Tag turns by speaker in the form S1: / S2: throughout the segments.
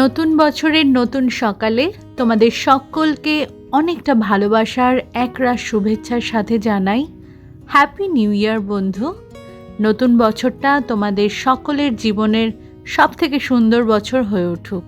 S1: নতুন বছরের নতুন সকালে তোমাদের সকলকে অনেকটা ভালোবাসার একরাশ শুভেচ্ছার সাথে জানাই। হ্যাপি নিউ ইয়ার বন্ধু। নতুন বছরটা তোমাদের সকলের জীবনের সব থেকে সুন্দর বছর হয়ে উঠুক।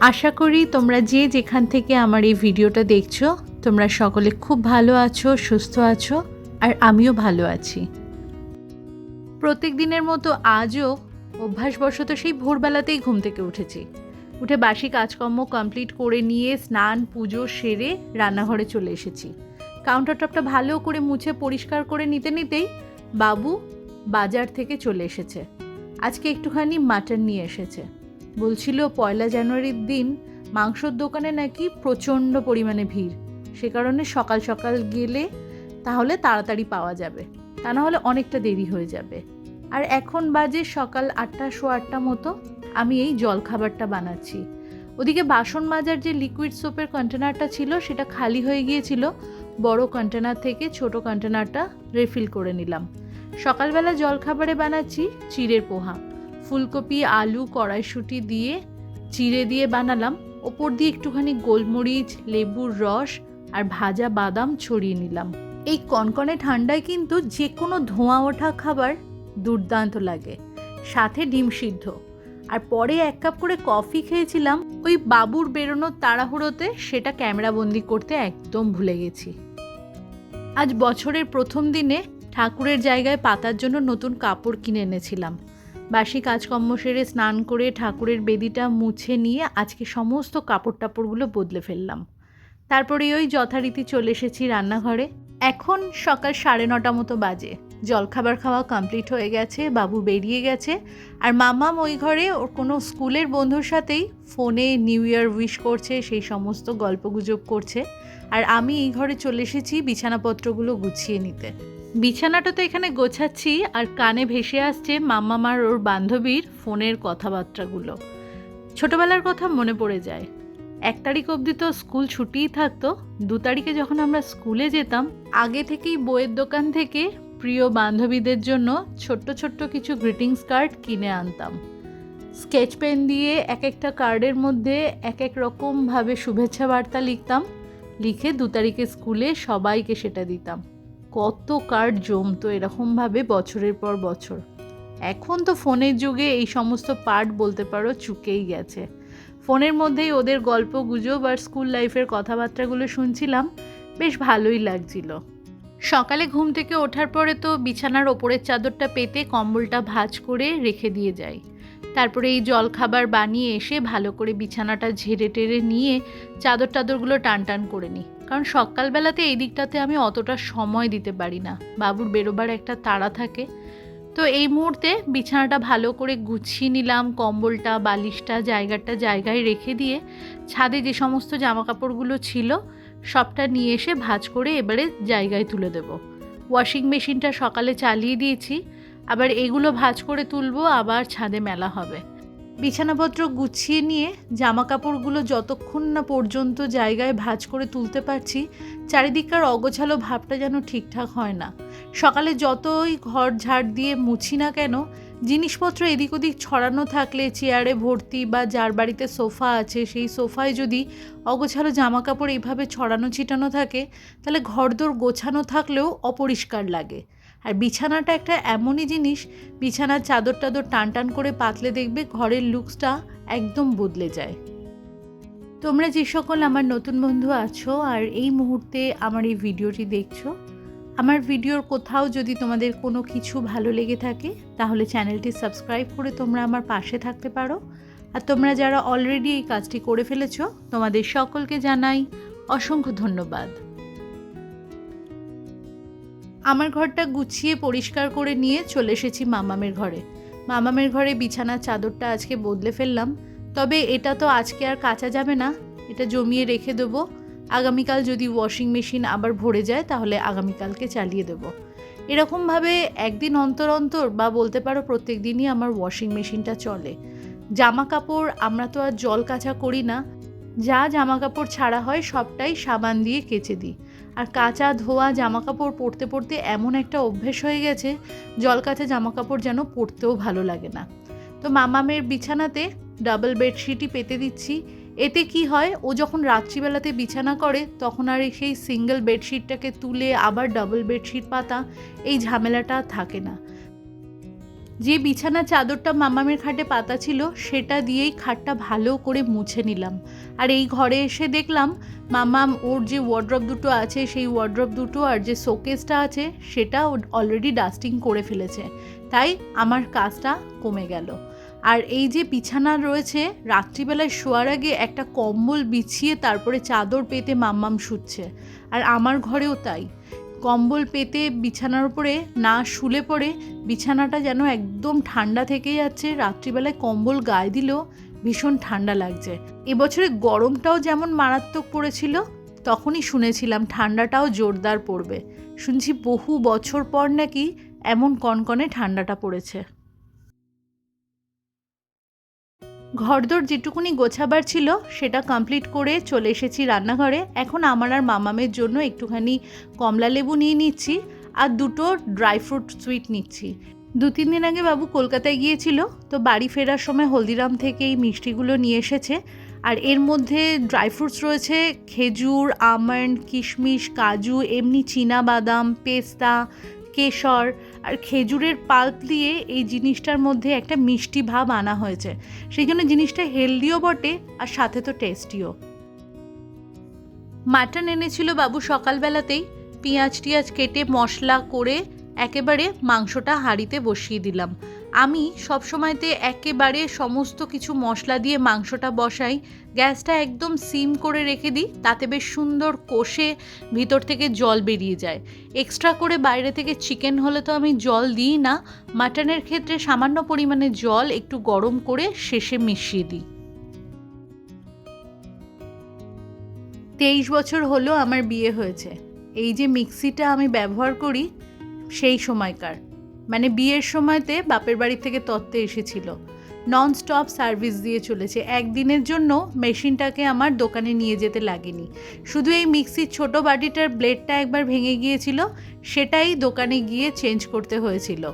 S1: আশা করি তোমরা যে যেখান থেকে আমার এই ভিডিওটা দেখছ, তোমরা সকলে খুব ভালো আছো, সুস্থ আছো, আর আমিও ভালো আছি। প্রত্যেক দিনের মতো আজও অভ্যাসবশত সেই ভোরবেলাতেই ঘুম থেকে উঠেছি। উঠে বাসি কাজকর্ম কমপ্লিট করে নিয়ে স্নান, পুজো সেরে রান্নাঘরে চলে এসেছি। কাউন্টার টপটা ভালো করে মুছে পরিষ্কার করে নিতে নিতেই বাবু বাজার থেকে চলে এসেছে। আজকে একটুখানি মাটন নিয়ে এসেছে। বলছিল পয়লা জানুয়ারির দিন মাংসর দোকানে নাকি প্রচণ্ড পরিমাণে ভিড়। সে কারণে সকাল সকাল গেলে তাহলে তাড়াতাড়ি পাওয়া যাবে। তা না হলে অনেকটা দেরি হয়ে যাবে। আর এখন বাজে সকাল আটটা শো আটটা মতো। আমি এই জলখাবারটা বানাচ্ছি। ওদিকে বাসন মাজার যে লিকুইড সোপের কন্টেনারটা ছিল, সেটা খালি হয়ে গিয়েছিল। বড় কন্টেনার থেকে ছোট কন্টেনারটা রিফিল করে নিলাম। সকালবেলা জলখাবারে বানাচ্ছি চিড়ের পোহা। ফুলকপি, আলু, কড়াইশুঁটি দিয়ে চিড়ে দিয়ে বানালাম। ওপর দিয়ে একটুখানি গোলমরিচ, লেবুর রস আর ভাজা বাদাম ছড়িয়ে নিলাম। এই কনকনে ঠান্ডায় কিন্তু যে কোনো ধোঁয়া ওঠা খাবার দুর্দান্ত লাগে। সাথে ডিম সিদ্ধ। আর পরে এক কাপ করে কফি খেয়েছিলাম, ওই বাবুর বেরোনোর তাড়াহুড়োতে সেটা ক্যামেরাবন্দি করতে একদম ভুলে গেছি। আজ বছরের প্রথম দিনে ঠাকুরের জায়গায় পাতার জন্য নতুন কাপড় কিনে এনেছিলাম। বাসি কাজকর্ম সেরে স্নান করে ঠাকুরের বেদিটা মুছে নিয়ে আজকে সমস্ত কাপড় টাপড়গুলো বদলে ফেললাম। তারপরে ওই যথারীতি চলে এসেছি রান্নাঘরে। এখন সকাল সাড়ে নটা মতো বাজে। জলখাবার খাওয়া কমপ্লিট হয়ে গেছে, বাবু বেরিয়ে গেছে। আর মামাম ওই ঘরে ওর কোনো স্কুলের বন্ধুর সাথেই ফোনে নিউ ইয়ার উইশ করছে, সেই সমস্ত গল্পগুজব করছে। আর আমি এই ঘরে চলে এসেছি বিছানাপত্রগুলো গুছিয়ে নিতে। বিছানাটা তো এখানে গোছাচ্ছি, আর কানে ভেসে আসছে মাম্মাম আর ওর বান্ধবীর ফোনের কথাবার্তাগুলো। ছোটবেলার কথা মনে পড়ে যায়। এক তারিখ অবধি তো স্কুল ছুটিই থাকতো, দু তারিখে যখন আমরা স্কুলে যেতাম, আগে থেকেই বইয়ের দোকান থেকে প্রিয় বান্ধবীদের জন্য ছোট্ট ছোট্ট কিছু গ্রিটিংস কার্ড কিনে আনতাম। স্কেচ পেন দিয়ে এক একটা কার্ডের মধ্যে এক এক রকমভাবে শুভেচ্ছা বার্তা লিখতাম। লিখে দু তারিখে স্কুলে সবাইকে সেটা দিতাম। কত কার্ড জমতো এরকমভাবে বছরের পর বছর। এখন তো ফোনের যুগে এই সমস্ত পার্ট বলতে পারো চুকেই গেছে। ফোনের মধ্যেই ওদের গল্প গুজব আর স্কুল লাইফের কথাবার্তাগুলো শুনছিলাম। বেশ ভালোই লাগছিল। সকালে ঘুম থেকে ওঠার পরে তো বিছানার ওপরের চাদরটা পেতে কম্বলটা ভাজ করে রেখে দিয়ে যাই। তারপরে এই জল খাবার বানিয়ে এসে ভালো করে বিছানাটা ঝেড়ে টেরে নিয়ে চাদর টাদরগুলো টান টান করে নিই। কারণ সকালবেলাতে এই দিকটাতে আমি অতটা সময় দিতে পারি না। বাবুর বেরোবার একটা তাড়া থাকে। তো এই মুহূর্তে বিছানাটা ভালো করে গুছিয়ে নিলাম, কম্বলটা, বালিশটা, জায়গাটা জায়গায় রেখে দিয়ে ছাদে যে সমস্ত জামা কাপড়গুলো ছিল সবটা নিয়ে এসে ভাঁজ করে এবারে জায়গায় তুলে দেব। ওয়াশিং মেশিনটা সকালে চালিয়ে দিয়েছি, আবার এগুলো ভাঁজ করে তুলবো, আবার ছাদে মেলা হবে। বিছানাপত্র গুছিয়ে নিয়ে জামা কাপড়গুলো যতক্ষণ না পর্যন্ত জায়গায় ভাঁজ করে তুলতে পারছি, চারিদিককার অগোছালো ভাবটা যেন ঠিকঠাক হয় না। সকালে যতই ঘর ঝাড় দিয়ে মুছি না কেন জিনিসপত্র এদিক ওদিক ছড়ানো থাকলে, চেয়ারে ভর্তি বা যার বাড়িতে সোফা আছে, সেই সোফায় যদি অগোছালো জামা কাপড় এইভাবে ছড়ানো ছিটানো থাকে, তাহলে ঘরদোর গোছানো থাকলেও অপরিষ্কার লাগে। আর বিছানাটা একটা এমনই জিনিস, বিছানার চাদর টাদর টান টান করে পাতলে দেখবে ঘরের লুকসটা একদম বদলে যায়। তোমরা যে সকল আমার নতুন বন্ধু আছো, আর এই মুহূর্তে আমার এই ভিডিওটি দেখছ আমার ভিডিওর কোথাও যদি তোমাদের কোনো কিছু ভালো লেগে থাকে, তাহলে চ্যানেলটি সাবস্ক্রাইব করে তোমরা আমার পাশে থাকতে পারো। আর তোমরা যারা অলরেডি এই কাজটি করে ফেলেছো, তোমাদের সকলকে জানাই অসংখ্য ধন্যবাদ। আমার ঘরটা গুছিয়ে পরিষ্কার করে নিয়ে চলে এসেছি মামামের ঘরে। মামামের ঘরে বিছানার চাদরটা আজকে বদলে ফেললাম। তবে এটা তো আজকে আর কাচা যাবে না, এটা জমিয়ে রেখে দেবো। আগামীকাল যদি ওয়াশিং মেশিন আবার ভরে যায়, তাহলে আগামীকালকে চালিয়ে দেবো। এরকমভাবে একদিন অন্তর অন্তর বা বলতে পারো প্রত্যেক দিনই আমার ওয়াশিং মেশিনটা চলে। জামা কাপড় আমরা তো আর জল কাচা করি না। যা জামা কাপড় ছাড়া হয় সবটাই সাবান দিয়ে কেচে দিই। আর কাঁচা ধোয়া জামা কাপড় পরতে পরতে এমন একটা অভ্যেস হয়ে গেছে, জল কাচা জামা কাপড় যেন পরতেও ভালো লাগে না। তো মামামের বিছানাতে ডাবল বেডশিটই পেতে দিচ্ছি। এতে কি হয়? ও যখন রাত্রিবেলাতে বিছানা করে, তখন আর সেই সিঙ্গেল বেডশিটটাকে তুলে আবার ডাবল বেডশিট পাতা, এই ঝামেলাটা থাকে না। যে বিছানা চাদরটা মামামের খাটে পাতা ছিল, সেটা দিয়েই খাটটা ভালো করে মুছে নিলাম। আর এই ঘরে এসে দেখলাম, মামাম ওর যে ওয়ার্ড্রপ দুটো আছে, সেই ওয়ার্ড্রপ দুটো আর যে শোকেসটা আছে, সেটা অলরেডি ডাস্টিং করে ফেলেছে। তাই আমার কাজটা কমে গেল। আর এই যে বিছানা রয়েছে, রাত্রিবেলায় শোয়ার আগে একটা কম্বল বিছিয়ে তারপরে চাদর পেতে মাম্মাম শুচ্ছে। আর আমার ঘরেও তাই। কম্বল পেতে বিছানার উপরে না শুলে পড়ে বিছানাটা যেন একদম ঠান্ডা থেকে যাচ্ছে, রাত্রিবেলায় কম্বল গায়ে দিলেও ভীষণ ঠান্ডা লাগছে। এবছরে গরমটাও যেমন মারাত্মক পড়েছিল, তখনই শুনেছিলাম ঠান্ডাটাও জোরদার পড়বে। শুনছি বহু বছর পর নাকি এমন কনকনে ঠান্ডাটা পড়েছে। ঘরদোর যেটুকুনি গোছাবার ছিল, সেটা কমপ্লিট করে চলে এসেছি রান্নাঘরে। এখন আমার আর মামামের জন্য একটুখানি কমলা লেবু নিয়ে নিচ্ছি আর দুটো ড্রাই ফ্রুট সুইট নিচ্ছি। দু তিন দিন আগে বাবু কলকাতায় গিয়েছিল, তো বাড়ি ফেরার সময় হলদিরাম থেকে এই মিষ্টিগুলো নিয়ে এসেছে। আর এর মধ্যে ড্রাই ফ্রুটস রয়েছে, খেজুর আমন্ড কিশমিশ, কাজু, এমনি চীনা বাদাম, পেস্তা, কেশর আর খেজুরের পাল্প দিয়ে এই জিনিসটার মধ্যে একটা মিষ্টি ভাব আনা হয়েছে। সেই জন্য জিনিসটা হেলদিও বটে আর সাথে তো টেস্টিও। মাটন এনেছিল বাবু সকালবেলাতেই। পেঁয়াজ টিয়াজ কেটে মশলা করে একেবারে মাংসটা হাঁড়িতে বসিয়ে দিলাম। আমি সবসময়তে একেবারে সমস্ত কিছু মশলা দিয়ে মাংসটা বসাই, গ্যাসটা একদম সিম করে রেখে দিই, তাতে বেশ সুন্দর কষে ভিতর থেকে জল বেরিয়ে যায়। এক্সট্রা করে বাইরে থেকে চিকেন হলে তো আমি জল দিই না, মাটনের ক্ষেত্রে সামান্য পরিমাণে জল একটু গরম করে শেষে মিশিয়ে দিই। তেইশ বছর হলো আমার বিয়ে হয়েছে। এই যে মিক্সিটা আমি ব্যবহার করি, সেই সময়কার। মানে বিয়ের সময়তে বাপের বাড়ি থেকে তত্ত্বে এসেছিল। নন স্টপ সার্ভিস দিয়ে চলেছে। একদিনের জন্য মেশিনটাকে আমার দোকানে নিয়ে যেতে লাগেনি। শুধু এই মিক্সির ছোট বাটিটার ব্লেডটা একবার ভেঙে গিয়েছিল, সেটাই দোকানে গিয়ে চেঞ্জ করতে হয়েছিল।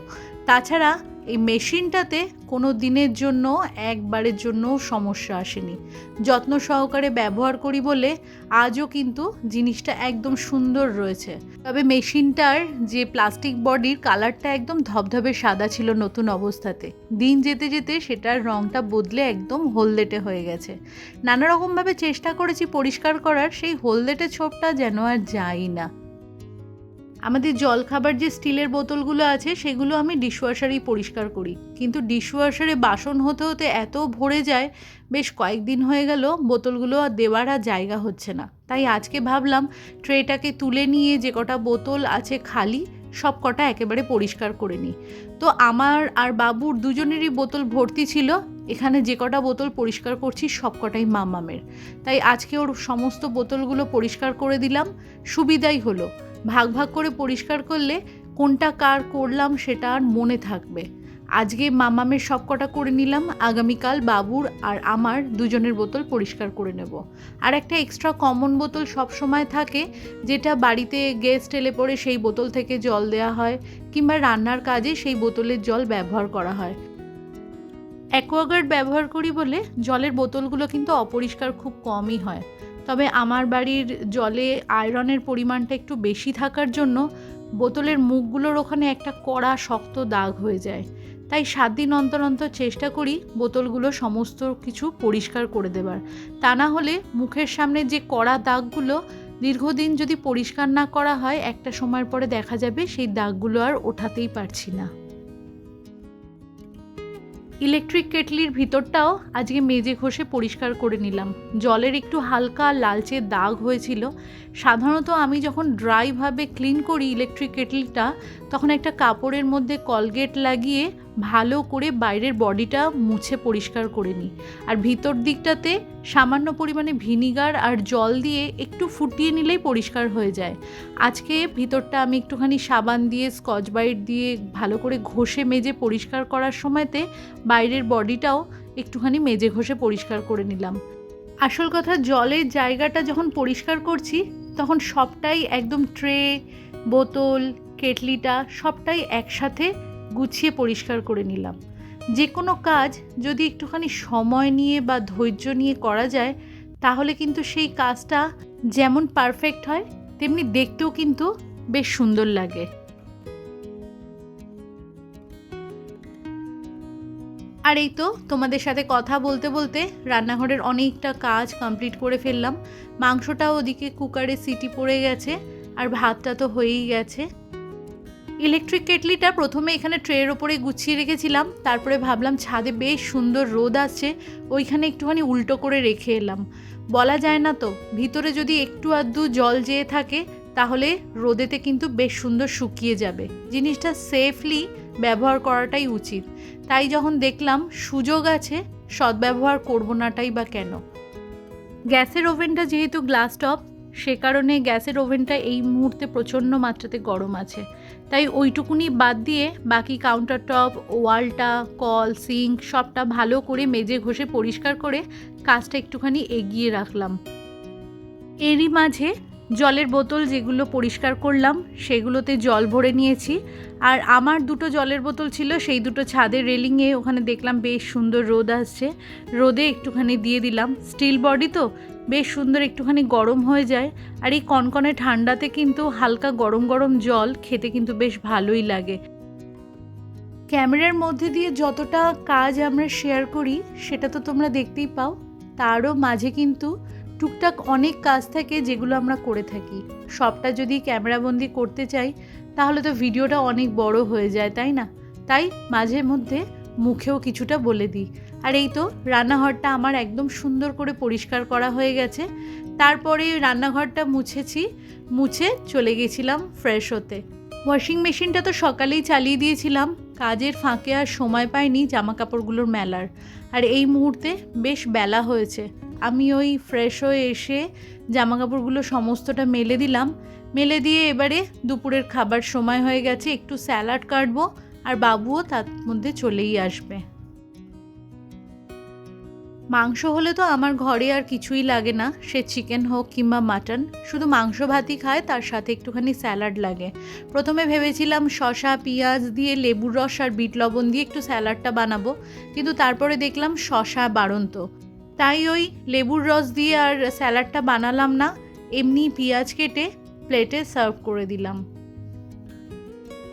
S1: তাছাড়া এই মেশিনটাতে কোনো দিনের জন্য, একবারের জন্যও সমস্যা আসেনি। যত্ন সহকারে ব্যবহার করি বলে আজও কিন্তু জিনিসটা একদম সুন্দর রয়েছে। তবে মেশিনটার যে প্লাস্টিক বডির কালারটা একদম ধবধবে সাদা ছিল নতুন অবস্থাতে। দিন যেতে যেতে সেটার রঙটা বদলে একদম হলদেটে হয়ে গেছে। নানা রকমভাবে চেষ্টা করেছি পরিষ্কার করার, সেই হলদেটে ছোপটা যেন আর যাই না। আমাদের জলখাবার যে স্টিলের বোতলগুলো আছে, সেগুলো আমি ডিশওয়াশারেই পরিষ্কার করি। কিন্তু ডিশওয়াশারে বাসন হতে হতে এত ভরে যায়, বেশ কয়েকদিন হয়ে গেল, বোতলগুলো আর দেওয়ার আর জায়গা হচ্ছে না। তাই আজকে ভাবলাম, ট্রেটাকে তুলে নিয়ে যে কটা বোতল আছে খালি, সব কটা একেবারে পরিষ্কার করে নিই। তো আমার আর বাবুর দুজনেরই বোতল ভর্তি ছিল, এখানে যে কটা বোতল পরিষ্কার করছি, সব কটাই মামামের। তাই আজকে ওর সমস্ত বোতলগুলো পরিষ্কার করে দিলাম, সুবিধাই হলো। ভাগ ভাগ করে পরিষ্কার করলে কোনটা কার করলাম সেটা আর মনে থাকবে। আজকে মামামের সব কটা করে নিলাম, আগামীকাল বাবুর আর আমার দুজনের বোতল পরিষ্কার করে নেব। আর একটা এক্সট্রা কমন বোতল সব সময় থাকে, যেটা বাড়িতে গেস্ট এলে পরে সেই বোতল থেকে জল দেওয়া হয়, কিংবা রান্নার কাজে সেই বোতলের জল ব্যবহার করা হয়। অ্যাকোয়াগার্ড ব্যবহার করি বলে জলের বোতলগুলো কিন্তু অপরিষ্কার খুব কমই হয়। তবে আমার বাড়ির জলে আয়রনের পরিমাণটা একটু বেশি থাকার জন্য বোতলের মুখগুলোর ওখানে একটা কড়া, শক্ত দাগ হয়ে যায়। তাই সাত দিন অন্তর অন্তর চেষ্টা করি বোতলগুলো সমস্ত কিছু পরিষ্কার করে দেবার। তা না হলে মুখের সামনে যে কড়া দাগগুলো দীর্ঘদিন যদি পরিষ্কার না করা হয়, একটা সময়ের পরে দেখা যাবে সেই দাগগুলো আর ওঠাতেই পারছি না। ইলেকট্রিক কেটলির ভিতরটাও আজকে মেজে ঘষে পরিষ্কার করে নিলাম। জলের একটু হালকা লালচে দাগ হয়েছিল। সাধারণত আমি যখন ড্রাইভাবে ক্লিন করি ইলেকট্রিক কেটলিটা, তখন একটা কাপড়ের মধ্যে কলগেট লাগিয়ে ভালো করে বাইরের বডিটা মুছে পরিষ্কার করে নিই। আর ভিতর দিকটাতে সামান্য পরিমাণে ভিনিগার আর জল দিয়ে একটু ফুটিয়ে নিলেই পরিষ্কার হয়ে যায়। আজকে ভিতরটা আমি একটুখানি সাবান দিয়ে, স্কচ ব্রাইট দিয়ে ভালো করে ঘষে মেজে পরিষ্কার করার সময়তে বাইরের বডিটাও একটুখানি মেজে ঘষে পরিষ্কার করে নিলাম। আসল কথা, জলের জায়গাটা যখন পরিষ্কার করছি, তখন সবটাই একদম ট্রে, বোতল, কেটলিটা সবটাই একসাথে গুছিয়ে পরিষ্কার করে নিলাম। যে কোনো কাজ যদি একটুখানি সময় নিয়ে বা ধৈর্য নিয়ে করা যায়, তাহলে কিন্তু সেই কাজটা যেমন পারফেক্ট হয়, তেমনি দেখতেও কিন্তু বেশ সুন্দর লাগে। আর এই তো তোমাদের সাথে কথা বলতে বলতে রান্নাঘরের অনেকটা কাজ কমপ্লিট করে ফেললাম। মাংসটাও ওদিকে কুকারে সিটি পড়ে গেছে, আর ভাতটা তো হয়েই গেছে। ইলেকট্রিক কেটলিটা প্রথমে এখানে ট্রের ওপরে গুছিয়ে রেখেছিলাম, তারপরে ভাবলাম ছাদে বেশ সুন্দর রোদ আসছে, ওইখানে একটুখানি উল্টো করে রেখে এলাম। বলা যায় না তো, ভিতরে যদি একটু আধটু জল যেয়ে থাকে, তাহলে রোদেতে কিন্তু বেশ সুন্দর শুকিয়ে যাবে। জিনিসটা সেফলি ব্যবহার করাটাই উচিত। তাই যখন দেখলাম সুযোগ আছে, সদ্ব্যবহার করব নাটাই বা কেন? গ্যাসের ওভেনটা যেহেতু গ্লাস টপ সে কারণে গ্যাসের ওভেনটা এই মুহূর্তে প্রচণ্ড মাত্রাতে গরম আছে। তাই ওইটুকুনি বাদ দিয়ে বাকি কাউন্টার টপ ওয়ালটা, কল সিঙ্ক সবটা ভালো করে মেজে ঘষে পরিষ্কার করে কাজটা একটুখানি এগিয়ে রাখলাম। এরই মাঝে জলের বোতল যেগুলো পরিষ্কার করলাম, সেগুলোতে জল ভরে নিয়েছি। আর আমার দুটো জলের বোতল ছিল, সেই দুটো ছাদের রেলিংয়ে ওখানে দেখলাম বেশ সুন্দর রোদ আসছে। রোদে একটুখানি দিয়ে দিলাম। স্টিল বডি তো, বেশ সুন্দর একটুখানি গরম হয়ে যায়। আর এই কনকনে ঠান্ডাতে কিন্তু হালকা গরম গরম জল খেতে কিন্তু বেশ ভালোই লাগে। ক্যামেরার মধ্যে দিয়ে যতটা কাজ আমরা শেয়ার করি, সেটা তো তোমরা দেখতেই পাও। তারও মাঝে কিন্তু টুকটাক অনেক কাজ থাকে যেগুলো আমরা করে থাকি। সবটা যদি ক্যামেরাবন্দি করতে চাই, তাহলে তো ভিডিওটা অনেক বড় হয়ে যায়, তাই না? তাই মাঝে মধ্যে মুখেও কিছুটা বলে দিই। আর এই তো রান্নাঘরটা আমার একদম সুন্দর করে পরিষ্কার করা হয়ে গেছে। তারপরে রান্নাঘরটা মুছেছি, মুছে চলে গেছিলাম ফ্রেশ হতে। ওয়াশিং মেশিনটা তো সকালেই চালিয়ে দিয়েছিলাম, কাজের ফাঁকে আর সময় পাইনি জামা কাপড়গুলোর মেলার। আর এই মুহূর্তে বেশ বেলা হয়েছে। আমি ওই ফ্রেশ হয়ে এসে জামা কাপড়গুলো সমস্তটা মেলে দিলাম। মেলে দিয়ে এবারে দুপুরের খাবার সময় হয়ে গেছে, একটু স্যালাড কাটবো আর বাবুও তার মধ্যে চলেই আসবে। মাংস হলে তো আমার ঘরে আর কিছুই লাগে না, সে চিকেন হোক কিংবা মাটন শুধু মাংস ভাতই খায়, তার সাথে একটুখানি স্যালাড লাগে। প্রথমে ভেবেছিলাম শশা পেঁয়াজ দিয়ে লেবুর রস আর বিট লবণ দিয়ে একটু স্যালাডটা বানাবো, কিন্তু তারপরে দেখলাম শশা বাড়ন্ত। তাই ওই লেবুর রস দিয়ে আর স্যালাডটা বানালাম না, এমনি পেঁয়াজ কেটে প্লেটে সার্ভ করে দিলাম।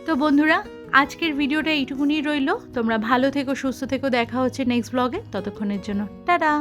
S1: তো বন্ধুরা, আজকের ভিডিওটা এইটুকুনি রইল। তোমরা ভালো থেকো, সুস্থ থেকো, দেখা হচ্ছে নেক্সট ব্লগে ততক্ষণের জন্য, টাটা!